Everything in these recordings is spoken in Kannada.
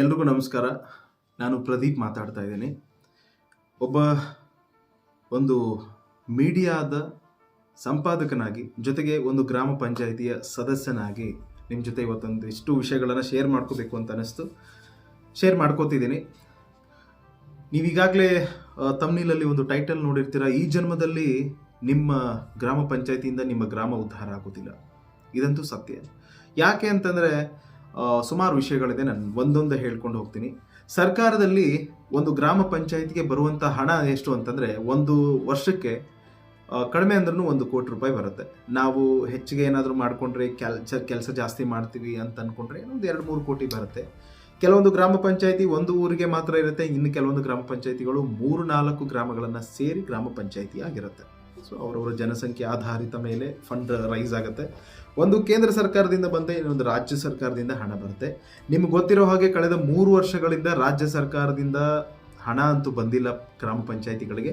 ಎಲ್ರಿಗೂ ನಮಸ್ಕಾರ. ನಾನು ಪ್ರದೀಪ್ ಮಾತಾಡ್ತಾ ಇದ್ದೀನಿ. ಒಬ್ಬ ಒಂದು ಮೀಡಿಯಾದ ಸಂಪಾದಕನಾಗಿ, ಜೊತೆಗೆ ಒಂದು ಗ್ರಾಮ ಪಂಚಾಯಿತಿಯ ಸದಸ್ಯನಾಗಿ ನಿಮ್ಮ ಜೊತೆ ಇವತ್ತೊಂದು ಇಷ್ಟು ವಿಷಯಗಳನ್ನು ಶೇರ್ ಮಾಡ್ಕೋಬೇಕು ಅಂತ ಅನ್ನಿಸ್ತು. ಶೇರ್ ಮಾಡ್ಕೋತಿದ್ದೀನಿ. ನೀವೀಗಾಗಲೇ ತಮ್ನಿಲಲ್ಲಿ ಒಂದು ಟೈಟಲ್ ನೋಡಿರ್ತೀರ? ಈ ಜನ್ಮದಲ್ಲಿ ನಿಮ್ಮ ಗ್ರಾಮ ಪಂಚಾಯತಿಯಿಂದ ನಿಮ್ಮ ಗ್ರಾಮ ಉದ್ಧಾರ ಆಗೋದಿಲ್ಲ. ಇದಂತೂ ಸತ್ಯ. ಯಾಕೆ ಅಂತಂದರೆ ಸುಮಾರು ವಿಷಯಗಳಿದೆ, ನಾನು ಒಂದೊಂದು ಹೇಳ್ಕೊಂಡು ಹೋಗ್ತೀನಿ. ಸರ್ಕಾರದಲ್ಲಿ ಒಂದು ಗ್ರಾಮ ಪಂಚಾಯತ್ಗೆ ಬರುವಂಥ ಹಣ ಎಷ್ಟು ಅಂತಂದರೆ ಒಂದು ವರ್ಷಕ್ಕೆ ಕಡಿಮೆ ಅಂದ್ರೂ ಒಂದು ಕೋಟಿ ರೂಪಾಯಿ ಬರುತ್ತೆ. ನಾವು ಹೆಚ್ಚಿಗೆ ಏನಾದರೂ ಮಾಡಿಕೊಂಡ್ರೆ ಕೆಲಸ ಕೆಲಸ ಜಾಸ್ತಿ ಮಾಡ್ತೀವಿ ಅಂತ ಅಂದ್ಕೊಂಡ್ರೆ ಒಂದು ಎರಡು ಮೂರು ಕೋಟಿ ಬರುತ್ತೆ. ಕೆಲವೊಂದು ಗ್ರಾಮ ಪಂಚಾಯತಿ ಒಂದು ಊರಿಗೆ ಮಾತ್ರ ಇರುತ್ತೆ, ಇನ್ನು ಕೆಲವೊಂದು ಗ್ರಾಮ ಪಂಚಾಯತಿಗಳು ಮೂರು ನಾಲ್ಕು ಗ್ರಾಮಗಳನ್ನು ಸೇರಿ ಗ್ರಾಮ ಪಂಚಾಯತಿ ಆಗಿರುತ್ತೆ. ಸೊ ಅವರವರ ಜನಸಂಖ್ಯೆ ಆಧಾರಿತ ಮೇಲೆ ಫಂಡ್ ರೈಸ್ ಆಗುತ್ತೆ. ಒಂದು ಕೇಂದ್ರ ಸರ್ಕಾರದಿಂದ ಬಂದರೆ ಇನ್ನೊಂದು ರಾಜ್ಯ ಸರ್ಕಾರದಿಂದ ಹಣ ಬರುತ್ತೆ. ನಿಮ್ಗೆ ಗೊತ್ತಿರೋ ಹಾಗೆ ಕಳೆದ ಮೂರು ವರ್ಷಗಳಿಂದ ರಾಜ್ಯ ಸರ್ಕಾರದಿಂದ ಹಣ ಅಂತೂ ಬಂದಿಲ್ಲ ಗ್ರಾಮ ಪಂಚಾಯಿತಿಗಳಿಗೆ.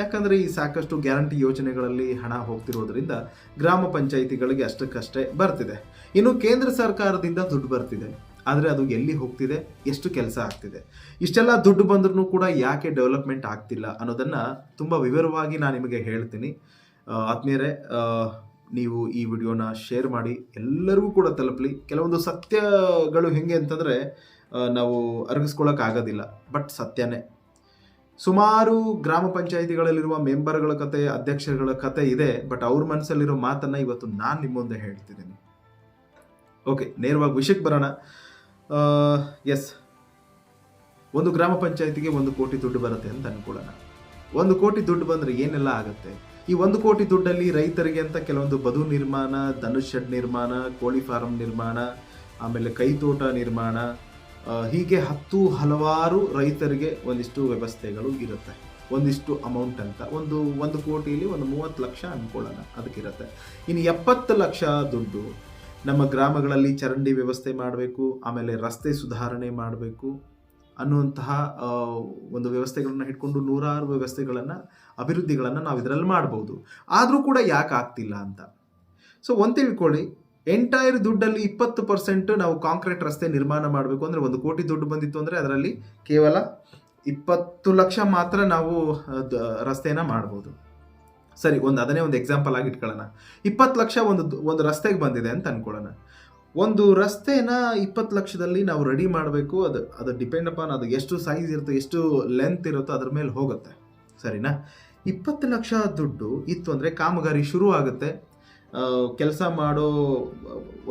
ಯಾಕಂದರೆ ಈ ಸಾಕಷ್ಟು ಗ್ಯಾರಂಟಿ ಯೋಜನೆಗಳಲ್ಲಿ ಹಣ ಹೋಗ್ತಿರೋದ್ರಿಂದ ಗ್ರಾಮ ಪಂಚಾಯಿತಿಗಳಿಗೆ ಅಷ್ಟಕ್ಕಷ್ಟೇ ಬರ್ತಿದೆ. ಇನ್ನು ಕೇಂದ್ರ ಸರ್ಕಾರದಿಂದ ದುಡ್ಡು ಬರ್ತಿದೆ. ಆದರೆ ಅದು ಎಲ್ಲಿ ಹೋಗ್ತಿದೆ? ಎಷ್ಟು ಕೆಲಸ ಆಗ್ತಿದೆ? ಇಷ್ಟೆಲ್ಲ ದುಡ್ಡು ಬಂದ್ರೂ ಕೂಡ ಯಾಕೆ ಡೆವಲಪ್ಮೆಂಟ್ ಆಗ್ತಿಲ್ಲ ಅನ್ನೋದನ್ನು ತುಂಬ ವಿವರವಾಗಿ ನಾನು ನಿಮಗೆ ಹೇಳ್ತೀನಿ. ಆತ್ಮೀಯರೇ ನೀವು ಈ ವಿಡಿಯೋನ ಶೇರ್ ಮಾಡಿ ಎಲ್ಲರಿಗೂ ಕೂಡ ತಲುಪಲಿ. ಕೆಲವೊಂದು ಸತ್ಯಗಳು ಹೆಂಗೆ ಅಂತಂದರೆ ನಾವು ಅರಗಿಸ್ಕೊಳ್ಳೋಕ್ಕಾಗೋದಿಲ್ಲ ಬಟ್ ಸತ್ಯನೇ. ಸುಮಾರು ಗ್ರಾಮ ಪಂಚಾಯಿತಿಗಳಲ್ಲಿರುವ ಮೆಂಬರ್ಗಳ ಕತೆ, ಅಧ್ಯಕ್ಷರುಗಳ ಕತೆ ಇದೆ, ಬಟ್ ಅವ್ರ ಮನಸ್ಸಲ್ಲಿರೋ ಮಾತನ್ನ ಇವತ್ತು ನಾನು ನಿಮ್ಮ ಮುಂದೆ ಹೇಳ್ತಿದ್ದೀನಿ. ಓಕೆ ನೇರವಾಗಿ ವಿಷಯಕ್ಕೆ ಬರೋಣ. ಎಸ್ ಒಂದು ಗ್ರಾಮ ಪಂಚಾಯಿತಿಗೆ ಒಂದು ಕೋಟಿ ದುಡ್ಡು ಬರುತ್ತೆ ಅಂತ ಅನ್ಕೊಳ್ಳೋಣ. ಒಂದು ಕೋಟಿ ದುಡ್ಡು ಬಂದರೆ ಏನೆಲ್ಲ ಆಗುತ್ತೆ? ಈ ಒಂದು ಕೋಟಿ ದುಡ್ಡಲ್ಲಿ ರೈತರಿಗೆ ಅಂತ ಕೆಲವೊಂದು ಬದು ನಿರ್ಮಾಣ, ಧನುಷ್ ನಿರ್ಮಾಣ, ಕೋಳಿ ಫಾರಂ ನಿರ್ಮಾಣ, ಆಮೇಲೆ ಕೈತೋಟ ನಿರ್ಮಾಣ ಹೀಗೆ ಹತ್ತು ಹಲವಾರು ರೈತರಿಗೆ ಒಂದಿಷ್ಟು ವ್ಯವಸ್ಥೆಗಳು ಇರುತ್ತೆ. ಒಂದಿಷ್ಟು ಅಮೌಂಟ್ ಅಂತ. ಒಂದು ಒಂದು ಕೋಟಿಲಿ ಒಂದು ಮೂವತ್ತು ಲಕ್ಷ ಅನ್ಕೊಳ್ಳೋಣ, ಅದಕ್ಕಿರುತ್ತೆ. ಇನ್ನು ಎಪ್ಪತ್ತು ಲಕ್ಷ ದುಡ್ಡು ನಮ್ಮ ಗ್ರಾಮಗಳಲ್ಲಿ ಚರಂಡಿ ವ್ಯವಸ್ಥೆ ಮಾಡಬೇಕು, ಆಮೇಲೆ ರಸ್ತೆ ಸುಧಾರಣೆ ಮಾಡಬೇಕು ಅನ್ನುವಂತಹ ಒಂದು ವ್ಯವಸ್ಥೆಗಳನ್ನು ಹಿಡ್ಕೊಂಡು ನೂರಾರು ವ್ಯವಸ್ಥೆಗಳನ್ನು ಅಭಿವೃದ್ಧಿಗಳನ್ನು ನಾವು ಇದರಲ್ಲಿ ಮಾಡ್ಬೋದು. ಆದರೂ ಕೂಡ ಯಾಕೆ ಆಗ್ತಿಲ್ಲ ಅಂತ. ಸೊ ಒಂದು ತಿಳ್ಕೊಳ್ಳಿ ಎಂಟೈರ್ ದುಡ್ಡಲ್ಲಿ ಇಪ್ಪತ್ತು ಪರ್ಸೆಂಟ್ ನಾವು ಕಾಂಕ್ರೀಟ್ ರಸ್ತೆ ನಿರ್ಮಾಣ ಮಾಡಬೇಕು ಅಂದರೆ ಒಂದು ಕೋಟಿ ದುಡ್ಡು ಬಂದಿತ್ತು ಅಂದರೆ ಅದರಲ್ಲಿ ಕೇವಲ ಇಪ್ಪತ್ತು ಲಕ್ಷ ಮಾತ್ರ ನಾವು ರಸ್ತೆನ ಮಾಡ್ಬೋದು. ಸರಿ, ಒಂದು, ಅದನ್ನೇ ಒಂದು ಎಕ್ಸಾಂಪಲ್ ಆಗಿ ಇಟ್ಕೊಳ್ಳೋಣ. ಇಪ್ಪತ್ತು ಲಕ್ಷ ಒಂದು ಒಂದು ರಸ್ತೆಗೆ ಬಂದಿದೆ ಅಂತ ಅನ್ಕೊಳ್ಳೋಣ. ಒಂದು ರಸ್ತೆನ ಇಪ್ಪತ್ತು ಲಕ್ಷದಲ್ಲಿ ನಾವು ರೆಡಿ ಮಾಡಬೇಕು, ಅದು ಅದು ಡಿಪೆಂಡ್ ಅಪಾನ್ ಅದು ಎಷ್ಟು ಸೈಜ್ ಇರುತ್ತೋ, ಎಷ್ಟು ಲೆಂತ್ ಇರುತ್ತೋ ಅದ್ರ ಮೇಲೆ ಹೋಗುತ್ತೆ. ಸರಿನಾ? ಇಪ್ಪತ್ತು ಲಕ್ಷ ದುಡ್ಡು ಇತ್ತು ಅಂದರೆ ಕಾಮಗಾರಿ ಶುರು ಆಗುತ್ತೆ. ಕೆಲಸ ಮಾಡೋ,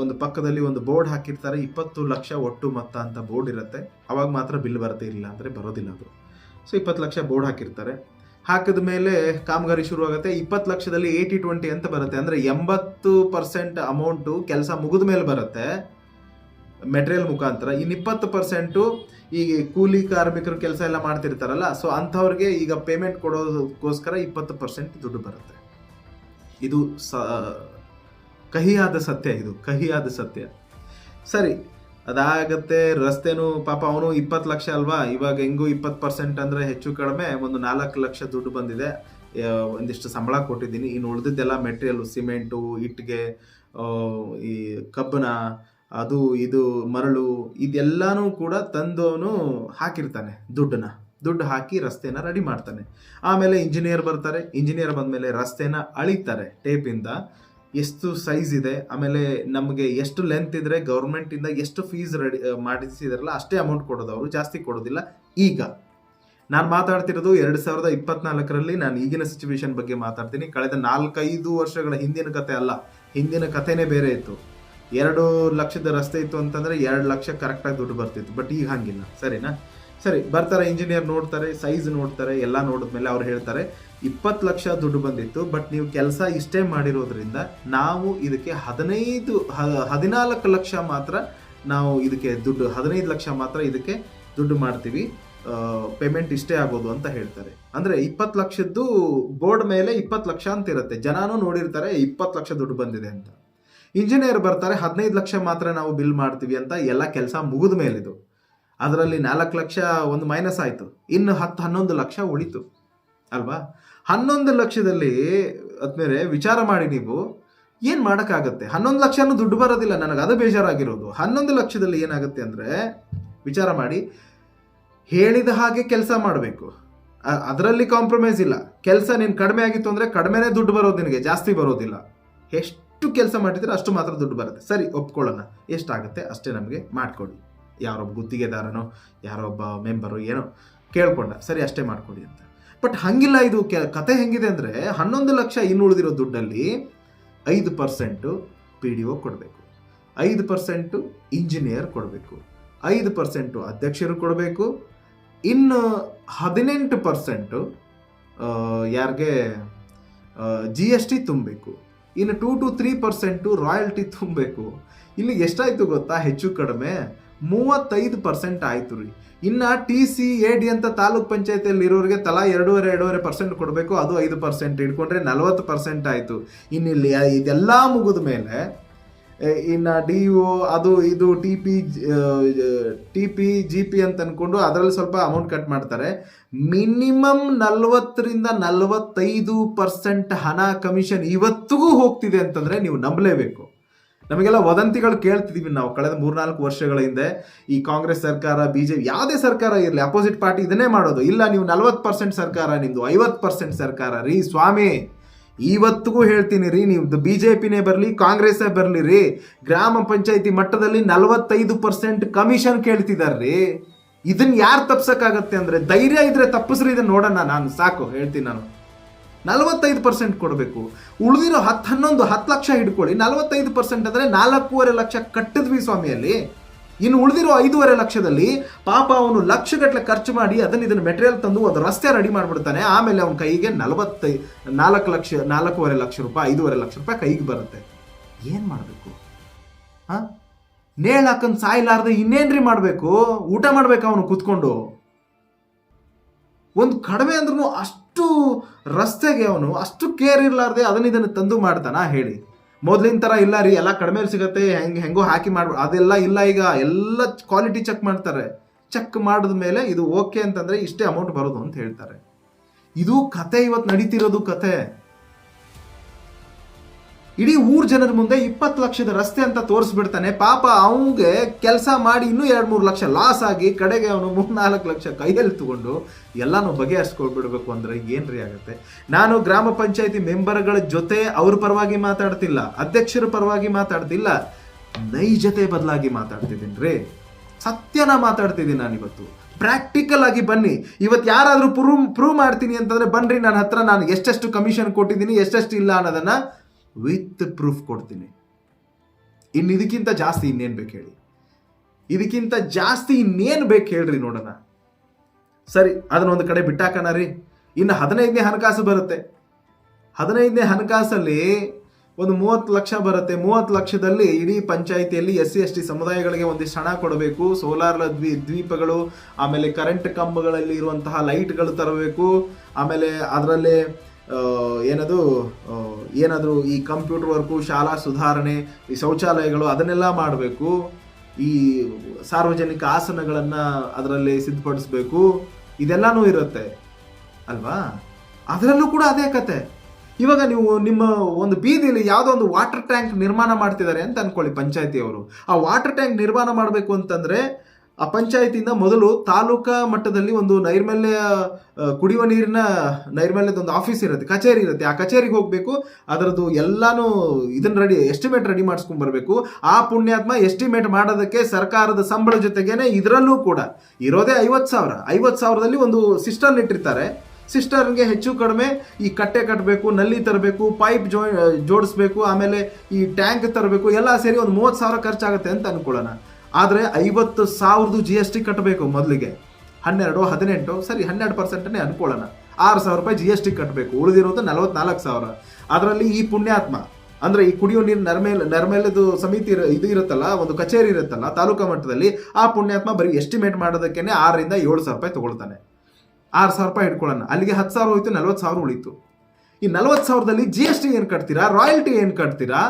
ಒಂದು ಪಕ್ಕದಲ್ಲಿ ಒಂದು ಬೋರ್ಡ್ ಹಾಕಿರ್ತಾರೆ, ಇಪ್ಪತ್ತು ಲಕ್ಷ ಒಟ್ಟು ಮೊತ್ತ ಅಂತ ಬೋರ್ಡ್ ಇರುತ್ತೆ. ಅವಾಗ ಮಾತ್ರ ಬಿಲ್ ಬರುತ್ತೆ, ಇಲ್ಲ ಅಂದರೆ ಬರೋದಿಲ್ಲ ಅದು. ಸೊ ಇಪ್ಪತ್ತು ಲಕ್ಷ ಬೋರ್ಡ್ ಹಾಕಿರ್ತಾರೆ. ಹಾಕಿದ ಮೇಲೆ ಕಾಮಗಾರಿ ಶುರು ಆಗುತ್ತೆ. ಇಪ್ಪತ್ತು ಲಕ್ಷದಲ್ಲಿ ಏಯ್ಟಿ ಟ್ವೆಂಟಿ ಅಂತ ಬರುತ್ತೆ. ಅಂದರೆ ಎಂಬತ್ತು ಪರ್ಸೆಂಟ್ ಅಮೌಂಟು ಕೆಲಸ ಮುಗಿದ ಮೇಲೆ ಬರುತ್ತೆ. ಮೆಟೀರಿಯಲ್ ಮುಖಾಂತರ. ಇನ್ನು ಇಪ್ಪತ್ತು ಪರ್ಸೆಂಟು ಈ ಕೂಲಿ ಕಾರ್ಮಿಕರು ಕೆಲಸ ಎಲ್ಲ ಮಾಡ್ತಿರ್ತಾರಲ್ಲ ಸೊ ಅಂಥವ್ರಿಗೆ ಈಗ ಪೇಮೆಂಟ್ ಕೊಡೋದಕ್ಕೋಸ್ಕರ ಇಪ್ಪತ್ತು ಪರ್ಸೆಂಟ್ ದುಡ್ಡು ಬರುತ್ತೆ. ಇದು ಸ, ಕಹಿಯಾದ ಸತ್ಯ ಇದು, ಕಹಿಯಾದ ಸತ್ಯ. ಸರಿ, ಅದಾಗತ್ತೆ ರಸ್ತೆನೂ, ಪಾಪ ಅವನು ಇಪ್ಪತ್ತು ಲಕ್ಷ ಅಲ್ವಾ? ಇವಾಗ ಹೆಂಗೂ ಇಪ್ಪತ್ತು ಪರ್ಸೆಂಟ್ ಅಂದರೆ ಹೆಚ್ಚು ಕಡಿಮೆ, ಒಂದು ನಾಲ್ಕು ಲಕ್ಷ ದುಡ್ಡು ಬಂದಿದೆ. ಒಂದಿಷ್ಟು ಸಂಬಳ ಕೊಟ್ಟಿದ್ದೀನಿ. ಇನ್ನು ಉಳಿದಿದ್ದೆಲ್ಲ ಮೆಟೀರಿಯಲ್ ಸಿಮೆಂಟು ಇಟ್ಟಿಗೆ ಈ ಕಬ್ಬನ ಅದು, ಇದು ಮರಳು, ಇದೆಲ್ಲನೂ ಕೂಡ ತಂದು ಅವನು ಹಾಕಿರ್ತಾನೆ ದುಡ್ಡನ್ನ. ದುಡ್ಡು ಹಾಕಿ ರಸ್ತೆನ ರೆಡಿ ಮಾಡ್ತಾನೆ. ಆಮೇಲೆ ಇಂಜಿನಿಯರ್ ಬರ್ತಾರೆ. ಇಂಜಿನಿಯರ್ ಬಂದಮೇಲೆ ರಸ್ತೆನ ಅಳಿತಾರೆ ಟೇಪಿಂದ ಎಷ್ಟು ಸೈಜ್ ಇದೆ, ಆಮೇಲೆ ನಮಗೆ ಎಷ್ಟು ಲೆಂತ್ ಇದ್ರೆ ಗೌರ್ಮೆಂಟಿಂದ ಎಷ್ಟು ಫೀಸ್ ರೆಡಿ ಮಾಡಿಸಿದಾರಲ್ಲ, ಅಷ್ಟೇ ಅಮೌಂಟ್ ಕೊಡೋದು ಅವರು, ಜಾಸ್ತಿ ಕೊಡೋದಿಲ್ಲ. ಈಗ ನಾನು ಮಾತಾಡ್ತಿರೋದು ಎರಡು ಸಾವಿರದ ಇಪ್ಪತ್ನಾಲ್ಕರಲ್ಲಿ ನಾನು ಈಗಿನ ಸಿಚುವೇಶನ್ ಬಗ್ಗೆ ಮಾತಾಡ್ತೀನಿ. ಕಳೆದ ನಾಲ್ಕೈದು ವರ್ಷಗಳ ಹಿಂದಿನ ಕತೆ ಅಲ್ಲ. ಹಿಂದಿನ ಕಥೆನೇ ಬೇರೆ ಇತ್ತು. ಎರಡು ಲಕ್ಷದ ರಸ್ತೆ ಇತ್ತು ಅಂತಂದ್ರೆ ಎರಡು ಲಕ್ಷ ಕರೆಕ್ಟಾಗಿ ದುಡ್ಡು ಬರ್ತಿತ್ತು. ಬಟ್ ಈಗ ಹಂಗಿಲ್ಲ. ಸರಿನಾ? ಸರಿ, ಬರ್ತಾರೆ ಇಂಜಿನಿಯರ್ ನೋಡ್ತಾರೆ ಸೈಜ್ ನೋಡ್ತಾರೆ, ಎಲ್ಲ ನೋಡಿದ್ಮೇಲೆ ಅವ್ರು ಹೇಳ್ತಾರೆ, ಇಪ್ಪತ್ತು ಲಕ್ಷ ದುಡ್ಡು ಬಂದಿತ್ತು ಬಟ್ ನೀವು ಕೆಲಸ ಇಷ್ಟೇ ಮಾಡಿರೋದ್ರಿಂದ ನಾವು ಇದಕ್ಕೆ ಹದಿನೈದು ಹದಿನಾಲ್ಕು ಲಕ್ಷ ಮಾತ್ರ ನಾವು ಇದಕ್ಕೆ ದುಡ್ಡು, ಹದಿನೈದು ಲಕ್ಷ ಮಾತ್ರ ಇದಕ್ಕೆ ದುಡ್ಡು ಮಾಡ್ತೀವಿ. ಪೇಮೆಂಟ್ ಇಷ್ಟೇ ಆಗೋದು ಅಂತ ಹೇಳ್ತಾರೆ. ಅಂದ್ರೆ ಇಪ್ಪತ್ತು ಲಕ್ಷದ್ದು ಬೋರ್ಡ್ ಮೇಲೆ ಇಪ್ಪತ್ತು ಲಕ್ಷ ಅಂತ ಇರುತ್ತೆ ಜನನೂ ನೋಡಿರ್ತಾರೆ ಇಪ್ಪತ್ತು ಲಕ್ಷ ದುಡ್ಡು ಬಂದಿದೆ ಅಂತ. ಇಂಜಿನಿಯರ್ ಬರ್ತಾರೆ, ಹದಿನೈದು ಲಕ್ಷ ಮಾತ್ರ ನಾವು ಬಿಲ್ ಮಾಡ್ತೀವಿ ಅಂತ ಎಲ್ಲ ಕೆಲಸ ಮುಗಿದ ಮೇಲಿದು. ಅದರಲ್ಲಿ ನಾಲ್ಕು ಲಕ್ಷ ಒಂದು ಮೈನಸ್ ಆಯಿತು. ಇನ್ನು ಹತ್ತು, ಹನ್ನೊಂದು ಲಕ್ಷ ಉಳಿತು. ಅಲ್ವಾ? ಹನ್ನೊಂದು ಲಕ್ಷದಲ್ಲಿ ಅದ್ಮೇಲೆ ವಿಚಾರ ಮಾಡಿ ನೀವು, ಏನು ಮಾಡೋಕ್ಕಾಗತ್ತೆ? ಹನ್ನೊಂದು ಲಕ್ಷನೂ ದುಡ್ಡು ಬರೋದಿಲ್ಲ, ನನಗೆ ಅದು ಬೇಜಾರಾಗಿರೋದು. ಹನ್ನೊಂದು ಲಕ್ಷದಲ್ಲಿ ಏನಾಗುತ್ತೆ ಅಂದರೆ, ವಿಚಾರ ಮಾಡಿ, ಹೇಳಿದ ಹಾಗೆ ಕೆಲಸ ಮಾಡಬೇಕು. ಅದರಲ್ಲಿ ಕಾಂಪ್ರಮೈಸ್ ಇಲ್ಲ. ಕೆಲಸ ನೀನು ಕಡಿಮೆ ಆಗಿತ್ತು ಅಂದರೆ ಕಡಿಮೆನೇ ದುಡ್ಡು ಬರೋದು ನಿನಗೆ, ಜಾಸ್ತಿ ಬರೋದಿಲ್ಲ. ಎಷ್ಟು ಕೆಲಸ ಮಾಡಿದ್ರೆ ಅಷ್ಟು ಮಾತ್ರ ದುಡ್ಡು ಬರುತ್ತೆ. ಸರಿ, ಒಪ್ಕೊಳ್ಳೋಣ. ಎಷ್ಟಾಗುತ್ತೆ ಅಷ್ಟೇ ನಮಗೆ ಮಾಡಿಕೊಡಿ. ಯಾರೊಬ್ಬ ಗುತ್ತಿಗೆದಾರನೋ, ಯಾರೊಬ್ಬ ಮೆಂಬರು ಏನೋ ಕೇಳ್ಕೊಂಡ, ಸರಿ, ಅಷ್ಟೇ ಮಾಡಿಕೊಡಿ ಅಂತ. ಬಟ್ ಹಂಗಿಲ್ಲ ಇದು. ಕತೆ ಹೆಂಗಿದೆ ಅಂದರೆ ಹನ್ನೊಂದು ಲಕ್ಷ ಇನ್ನು ಉಳಿದಿರೋ ದುಡ್ಡಲ್ಲಿ ಐದು ಪರ್ಸೆಂಟು ಪಿ ಡಿ ಒ ಕೊಡಬೇಕು. ಐದು ಪರ್ಸೆಂಟು ಇಂಜಿನಿಯರ್ ಕೊಡಬೇಕು. ಐದು ಪರ್ಸೆಂಟು ಅಧ್ಯಕ್ಷರು ಕೊಡಬೇಕು. ಇನ್ನು ಹದಿನೆಂಟು ಪರ್ಸೆಂಟು ಯಾರಿಗೆ ಜಿ ಎಸ್ ಟಿ ತುಂಬಬೇಕು ಇನ್ನು two to three percent royalty ತುಂಬಬೇಕು. ಇಲ್ಲಿ ಎಷ್ಟಾಯಿತು ಗೊತ್ತಾ? ಹೆಚ್ಚು ಕಡಿಮೆ. ಮೂವತ್ತೈದು ಪರ್ಸೆಂಟ್ ಆಯಿತು ರೀ. ಇನ್ನು ಟಿ ಸಿ ಎ ಡಿ ಅಂತ ತಾಲೂಕ್ ಪಂಚಾಯತಿಯಲ್ಲಿ ಇರೋರಿಗೆ ತಲಾ ಎರಡೂವರೆ ಎರಡೂವರೆ ಪರ್ಸೆಂಟ್ ಕೊಡಬೇಕು. ಅದು ಐದು ಪರ್ಸೆಂಟ್ ಇಟ್ಕೊಂಡ್ರೆ ನಲವತ್ತು ಪರ್ಸೆಂಟ್ ಆಯಿತು. ಇನ್ನಿಲ್ಲಿ ಇದೆಲ್ಲ ಮುಗಿದ ಮೇಲೆ ಇನ್ನು ಡಿ ಯು ಅದು ಇದು T P T P G P ಅಂತ ಅಂದ್ಕೊಂಡು ಅದರಲ್ಲಿ ಸ್ವಲ್ಪ ಅಮೌಂಟ್ ಕಟ್ ಮಾಡ್ತಾರೆ. ಮಿನಿಮಮ್ ನಲವತ್ತರಿಂದ ನಲವತ್ತೈದು ಪರ್ಸೆಂಟ್ ಹಣ ಕಮಿಷನ್ ಇವತ್ತಿಗೂ ಹೋಗ್ತಿದೆ ಅಂತಂದ್ರೆ ನೀವು ನಂಬಲೇಬೇಕು. ನಮಗೆಲ್ಲ ವದಂತಿಗಳು ಕೇಳ್ತಿದ್ದೀವಿ ನಾವು ಕಳೆದ ಮೂರ್ನಾಲ್ಕು ವರ್ಷಗಳ ಹಿಂದೆ. ಈ ಕಾಂಗ್ರೆಸ್ ಸರ್ಕಾರ ಬಿಜೆಪಿ ಯಾವುದೇ ಸರ್ಕಾರ ಇರಲಿ ಅಪೋಸಿಟ್ ಪಾರ್ಟಿ ಇದನ್ನೇ ಮಾಡೋದು. ಇಲ್ಲ, ನೀವು ನಲ್ವತ್ತು ಪರ್ಸೆಂಟ್ ಸರ್ಕಾರ, ನಿಮ್ದು ಐವತ್ತು ಪರ್ಸೆಂಟ್ ಸರ್ಕಾರ. ರೀ, ಸ್ವಾಮಿ. ಇವತ್ತಿಗೂ ಹೇಳ್ತೀನಿ ರೀ ನೀವು ಬಿ ಜೆ ಪಿನೇ ಬರಲಿ, ಕಾಂಗ್ರೆಸ್ಸೇ ಬರಲಿ ರೀ. ಗ್ರಾಮ ಪಂಚಾಯತಿ ಮಟ್ಟದಲ್ಲಿ ನಲವತ್ತೈದು ಪರ್ಸೆಂಟ್ ಕಮಿಷನ್ ಕೇಳ್ತಿದಾರ್ರಿ ಇದನ್ನ ಯಾರು ತಪ್ಸಕ್ಕಾಗತ್ತೆ ಅಂದರೆ ಧೈರ್ಯ ಇದ್ರೆ ತಪ್ಪಿಸ್ರಿ ಇದನ್ನ ನೋಡೋಣ ನಾನು, ಸಾಕು, ಹೇಳ್ತೀನಿ ನಾನು. ನಲವತ್ತೈದು ಪರ್ಸೆಂಟ್ ಕೊಡಬೇಕು. ಉಳಿದಿರೋ ಹತ್ತು ಹನ್ನೊಂದು ಹತ್ತು ಲಕ್ಷ ಹಿಡ್ಕೊಳ್ಳಿ. ನಲವತ್ತೈದು ಪರ್ಸೆಂಟ್ ಅಂದರೆ ನಾಲ್ಕೂವರೆ ಲಕ್ಷ ಕಟ್ಟಿದ್ವಿ ಸ್ವಾಮಿಯಲ್ಲಿ. ಇನ್ನು ಉಳಿದಿರೋ ಐದೂವರೆ ಲಕ್ಷದಲ್ಲಿ ಪಾಪ ಅವನು ಲಕ್ಷಗಟ್ಟಲೆ ಖರ್ಚು ಮಾಡಿ ಅದನ್ನ ಇದನ್ನ ಮೆಟೀರಿಯಲ್ ತಂದು ಒಂದು ರಸ್ತೆ ರೆಡಿ ಮಾಡಿಬಿಡ್ತಾನೆ. ಆಮೇಲೆ ಅವನ ಕೈಗೆ ನಲವತ್ತೈ, ನಾಲ್ಕು ಲಕ್ಷ, ನಾಲ್ಕೂವರೆ ಲಕ್ಷ ರೂಪಾಯಿ, ಐದೂವರೆ ಲಕ್ಷ ರೂಪಾಯಿ ಕೈಗೆ ಬರುತ್ತೆ. ಏನು ಮಾಡಬೇಕು? ಹಾಂ? ನೇಳ್ ಹಾಕೊಂಡು ಸಾಯ್ಲಾರ್ದೆ ಇನ್ನೇನ್ರಿ ಮಾಡಬೇಕು? ಊಟ ಮಾಡ್ಬೇಕು ಅವನು ಕೂತ್ಕೊಂಡು. ಒಂದು ಕಡಿಮೆ ಅಂದ್ರೂ ಅಷ್ಟು ರಸ್ತೆಗೆ ಅವನು ಅಷ್ಟು ಕೇರ್ ಇರಲಾರ್ದೆ ಅದನ್ನ ಇದನ್ನು ತಂದು ಮಾಡ್ತಾನ ಹೇಳಿ. ಮೊದ್ಲಿನ ಥರ ಇಲ್ಲ ರೀ, ಎಲ್ಲ ಕಡಿಮೆ ಸಿಗತ್ತೆ, ಹೆಂಗೆ, ಹೆಂಗೋ ಹಾಕಿ ಮಾಡ್ಬೋದು ಅದೆಲ್ಲ ಇಲ್ಲ ಈಗ, ಎಲ್ಲ ಕ್ವಾಲಿಟಿ ಚೆಕ್ ಮಾಡ್ತಾರೆ. ಚೆಕ್ ಮಾಡಿದ ಮೇಲೆ ಇದು ಓಕೆ ಅಂತಂದ್ರೆ ಇಷ್ಟೇ ಅಮೌಂಟ್ ಬರೋದು ಅಂತ ಹೇಳ್ತಾರೆ. ಇದು ಕತೆ ಇವತ್ತು ನಡೀತಿರೋದು ಕತೆ. ಇಡೀ ಊರ್ ಜನರ ಮುಂದೆ ಇಪ್ಪತ್ತು ಲಕ್ಷದ ರಸ್ತೆ ಅಂತ ತೋರಿಸ್ಬಿಡ್ತಾನೆ. ಪಾಪ ಅವನಿಗೆ ಕೆಲಸ ಮಾಡಿ ಇನ್ನೂ ಎರಡು ಮೂರು ಲಕ್ಷ ಲಾಸ್ ಆಗಿ ಕಡೆಗೆ ಅವನು ಮೂರ್ನಾಲ್ಕು ಲಕ್ಷ ಕೈಯಲ್ಲಿ ತಗೊಂಡು ಎಲ್ಲಾನು ಬಗೆಹರಿಸ್ಕೊಳ್ಬಿಡ್ಬೇಕು ಅಂದ್ರೆ ಏನ್ರಿ ಆಗುತ್ತೆ? ನಾನು ಗ್ರಾಮ ಪಂಚಾಯತಿ ಮೆಂಬರ್ಗಳ ಜೊತೆ ಅವ್ರ ಪರವಾಗಿ ಮಾತಾಡ್ತಿಲ್ಲ, ಅಧ್ಯಕ್ಷರ ಪರವಾಗಿ ಮಾತಾಡ್ತಿಲ್ಲ, ನೈಜತೆ ಬದಲಾಗಿ ಮಾತಾಡ್ತಿದ್ದೀನಿ ರೀ. ಸತ್ಯನ ಮಾತಾಡ್ತಿದ್ದೀನಿ ನಾನು ಇವತ್ತು ಪ್ರಾಕ್ಟಿಕಲ್ ಆಗಿ ಬನ್ನಿ. ಇವತ್ತು ಯಾರಾದರೂ ಪ್ರೂವ್ ಪ್ರೂವ್ ಮಾಡ್ತೀನಿ ಅಂತಂದ್ರೆ ಬನ್ನಿ ನನ್ನ ಹತ್ರ ನಾನು ಎಷ್ಟೆಷ್ಟು ಕಮಿಷನ್ ಕೊಟ್ಟಿದ್ದೀನಿ, ಎಷ್ಟೆಷ್ಟು ಇಲ್ಲ ಅನ್ನೋದನ್ನ ವಿತ್ ಪ್ರೂಫ್ ಕೊಡ್ತೀನಿ. ಇನ್ನು ಇದಕ್ಕಿಂತ ಜಾಸ್ತಿ ಇನ್ನೇನು ಬೇಕು ಹೇಳಿ? ಇದಕ್ಕಿಂತ ಜಾಸ್ತಿ ಇನ್ನೇನು ಬೇಕು ಹೇಳ್ರಿ ನೋಡೋಣ. ಸರಿ, ಅದನ್ನ ಒಂದು ಕಡೆ ಬಿಟ್ಟಾಕಣ ರೀ. ಇನ್ನು ಹದಿನೈದನೇ ಹಣಕಾಸು ಬರುತ್ತೆ. ಹದಿನೈದನೇ ಹಣಕಾಸಲ್ಲಿ ಒಂದು ಮೂವತ್ತು ಲಕ್ಷ ಬರುತ್ತೆ. ಮೂವತ್ತು ಲಕ್ಷದಲ್ಲಿ ಇಡೀ ಪಂಚಾಯಿತಿಯಲ್ಲಿ ಎಸ್ ಸಿ ಎಸ್ ಟಿ ಸಮುದಾಯಗಳಿಗೆ ಒಂದಿಷ್ಟು ಹಣ ಕೊಡಬೇಕು. ಸೋಲಾರ್ ದ್ವಿ ದ್ವೀಪಗಳು, ಆಮೇಲೆ ಕರೆಂಟ್ ಕಂಬಗಳಲ್ಲಿ ಇರುವಂತಹ ಲೈಟ್ಗಳು ತರಬೇಕು. ಆಮೇಲೆ ಅದರಲ್ಲೇ ಏನದು ಏನಾದರೂ ಈ ಕಂಪ್ಯೂಟರ್ ವರ್ಕು, ಶಾಲಾ ಸುಧಾರಣೆ, ಈ ಶೌಚಾಲಯಗಳು ಅದನ್ನೆಲ್ಲ ಮಾಡಬೇಕು. ಈ ಸಾರ್ವಜನಿಕ ಆಸನಗಳನ್ನು ಅದರಲ್ಲಿ ಸಿದ್ಧಪಡಿಸ್ಬೇಕು. ಇದೆಲ್ಲನೂ ಇರುತ್ತೆ. ಅಲ್ವಾ? ಅದರಲ್ಲೂ ಕೂಡ ಅದೇ ಕತೆ. ಇವಾಗ ನೀವು ನಿಮ್ಮ ಒಂದು ಬೀದಿಯಲ್ಲಿ ಯಾವುದೋ ಒಂದು ವಾಟರ್ ಟ್ಯಾಂಕ್ ನಿರ್ಮಾಣ ಮಾಡ್ತಿದ್ದಾರೆ ಅಂತ ಅನ್ಕೊಳ್ಳಿ ಪಂಚಾಯತಿಯವರು. ಆ ವಾಟರ್ ಟ್ಯಾಂಕ್ ನಿರ್ಮಾಣ ಮಾಡಬೇಕು ಅಂತಂದ್ರೆ ಆ ಪಂಚಾಯತಿಯಿಂದ ಮೊದಲು ತಾಲೂಕಾ ಮಟ್ಟದಲ್ಲಿ ಒಂದು ನೈರ್ಮಲ್ಯ ಕುಡಿಯುವ ನೀರಿನ ನೈರ್ಮಲ್ಯದ ಒಂದು ಆಫೀಸ್ ಇರುತ್ತೆ, ಕಚೇರಿ ಇರುತ್ತೆ. ಆ ಕಚೇರಿಗೆ ಹೋಗಬೇಕು, ಅದರದ್ದು ಎಲ್ಲಾನು ಇದನ್ನ ರೆಡಿ ಎಸ್ಟಿಮೇಟ್ ರೆಡಿ ಮಾಡಿಸ್ಕೊಂಡ್ ಬರಬೇಕು. ಆ ಪುಣ್ಯಾತ್ಮ ಎಸ್ಟಿಮೇಟ್ ಮಾಡೋದಕ್ಕೆ ಸರ್ಕಾರದ ಸಂಬಳ ಜೊತೆಗೇನೆ ಇದರಲ್ಲೂ ಕೂಡ ಇರೋದೇ ಐವತ್ತು ಸಾವಿರ. ಐವತ್ತು ಸಾವಿರದಲ್ಲಿ ಒಂದು ಸಿಸ್ಟರ್ ಇಟ್ಟಿರ್ತಾರೆ. ಸಿಸ್ಟರ್ಗೆ ಹೆಚ್ಚು ಕಡಿಮೆ ಈ ಕಟ್ಟೆ ಕಟ್ಟಬೇಕು ನಲ್ಲಿ ತರಬೇಕು ಪೈಪ್ ಜೋ, ಜೋಡಿಸ್ಬೇಕು, ಆಮೇಲೆ ಈ ಟ್ಯಾಂಕ್ ತರಬೇಕು, ಎಲ್ಲ ಸೇರಿ ಒಂದು ಮೂವತ್ತು ಸಾವಿರ ಖರ್ಚಾಗುತ್ತೆ ಅಂತ ಅನ್ಕೊಳ್ಳೋಣ. ಆದರೆ ಐವತ್ತು ಸಾವಿರದ್ದು ಜಿ ಎಸ್ ಟಿ ಕಟ್ಟಬೇಕು ಮೊದಲಿಗೆ. ಹನ್ನೆರಡು, ಹದಿನೆಂಟು, ಸರಿ, ಹನ್ನೆರಡು ಪರ್ಸೆಂಟನ್ನೇ ಅನ್ಕೊಳ್ಳೋಣ ಆರು ಸಾವಿರ ರೂಪಾಯಿ ಜಿ ಎಸ್ ಟಿ ಕಟ್ಟಬೇಕು ಉಳಿದಿರೋದು ನಲವತ್ನಾಲ್ಕು ಸಾವಿರ. ಅದರಲ್ಲಿ ಈ ಪುಣ್ಯಾತ್ಮ, ಅಂದರೆ ಈ ಕುಡಿಯೋ ನೀರು ನರ್ಮೇಲ್ ನರ್ಮೇಲದು ಸಮಿತಿ ಇದು ಇರುತ್ತಲ್ಲ, ಒಂದು ಕಚೇರಿ ಇರುತ್ತಲ್ಲ, ತಾಲೂಕಾ ಮಟ್ಟದಲ್ಲಿ, ಆ ಪುಣ್ಯಾತ್ಮ ಬರೀ ಎಸ್ಟಿಮೇಟ್ ಮಾಡೋದಕ್ಕೇನೆ ಆರರಿಂದ ಏಳು ಸಾವಿರ ರೂಪಾಯಿ ತೊಗೊಳ್ತಾನೆ. ಆರು ಸಾವಿರ ರೂಪಾಯಿ ಇಟ್ಕೊಳ್ಳೋಣ ಅಲ್ಲಿಗೆ ಹತ್ತು ಸಾವಿರ ಹೋಯ್ತು, ನಲ್ವತ್ತು ಸಾವಿರ ಉಳಿತು. ಈ ನಲ್ವತ್ತು ಸಾವಿರದಲ್ಲಿ ಜಿ ಎಸ್ ಟಿ ಏನು ಕಟ್ತೀರಾ ರಾಯಲ್ಟಿ ಏನು ಕಟ್ತೀರಾ,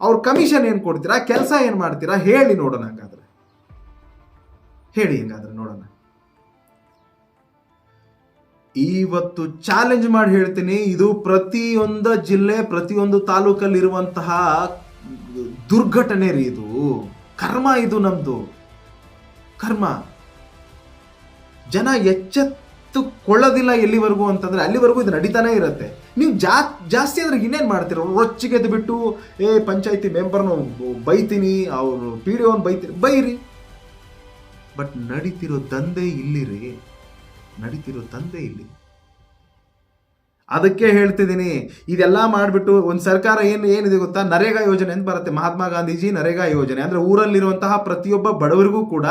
ಅವ್ರ ಕಮಿಷನ್ ಏನು ಕೊಡ್ತೀರಾ, ಕೆಲಸ ಏನು ಮಾಡ್ತೀರಾ ಹೇಳಿ ನೋಡೋಣ ಹಂಗಾದ್ರೆ. ಹೇಳಿ ಹಿಂಗಾದ್ರೆ ನೋಡೋಣ. ಇವತ್ತು ಚಾಲೆಂಜ್ ಮಾಡಿ ಹೇಳ್ತೀನಿ, ಇದು ಪ್ರತಿಯೊಂದು ಜಿಲ್ಲೆ, ಪ್ರತಿಯೊಂದು ತಾಲೂಕಲ್ಲಿ ಇರುವಂತಹ ದುರ್ಘಟನೆ ರೀ ಇದು. ಕರ್ಮ ಇದು ನಮ್ದು. ಕರ್ಮ. ಜನ ಎಚ್ಚೆತ್ತುಕೊಳ್ಳೋದಿಲ್ಲ ಎಲ್ಲಿವರೆಗೂ ಅಂತಂದ್ರೆ ಅಲ್ಲಿವರೆಗೂ ಇದು ನಡೀತಾನೆ ಇರುತ್ತೆ. ನೀವು ಜಾ, ಜಾಸ್ತಿ ಅಂದ್ರೆ ಇನ್ನೇನು ಮಾಡ್ತೀರ? ರೊಚ್ಚಿಗೆದ್ದು ಬಿಟ್ಟು ಏ, ಪಂಚಾಯತಿ ಮೆಂಬರ್ನ ಬೈತೀನಿ, ಅವರು ಪಿ ಡಿ ಒನ್ ಬೈತೀನಿ, ಬೈರಿ. ಬಟ್ ನಡೀತಿರೋ ದಂಧೆ ಇಲ್ಲಿ ರೀ ನಡೀತಿರೋ ದಂಧೆ ಇಲ್ಲಿ. ಅದಕ್ಕೆ ಹೇಳ್ತಿದ್ದೀನಿ, ಇದೆಲ್ಲ ಮಾಡಿಬಿಟ್ಟು ಒಂದು ಸರ್ಕಾರ ಏನು, ಏನಿದೆ ಗೊತ್ತಾ? ನರೇಗಾ ಯೋಜನೆ ಅಂತ ಬರುತ್ತೆ. ಮಹಾತ್ಮ ಗಾಂಧೀಜಿ ನರೇಗಾ ಯೋಜನೆ. ಅಂದರೆ ಊರಲ್ಲಿರುವಂತಹ ಪ್ರತಿಯೊಬ್ಬ ಬಡವರಿಗೂ ಕೂಡ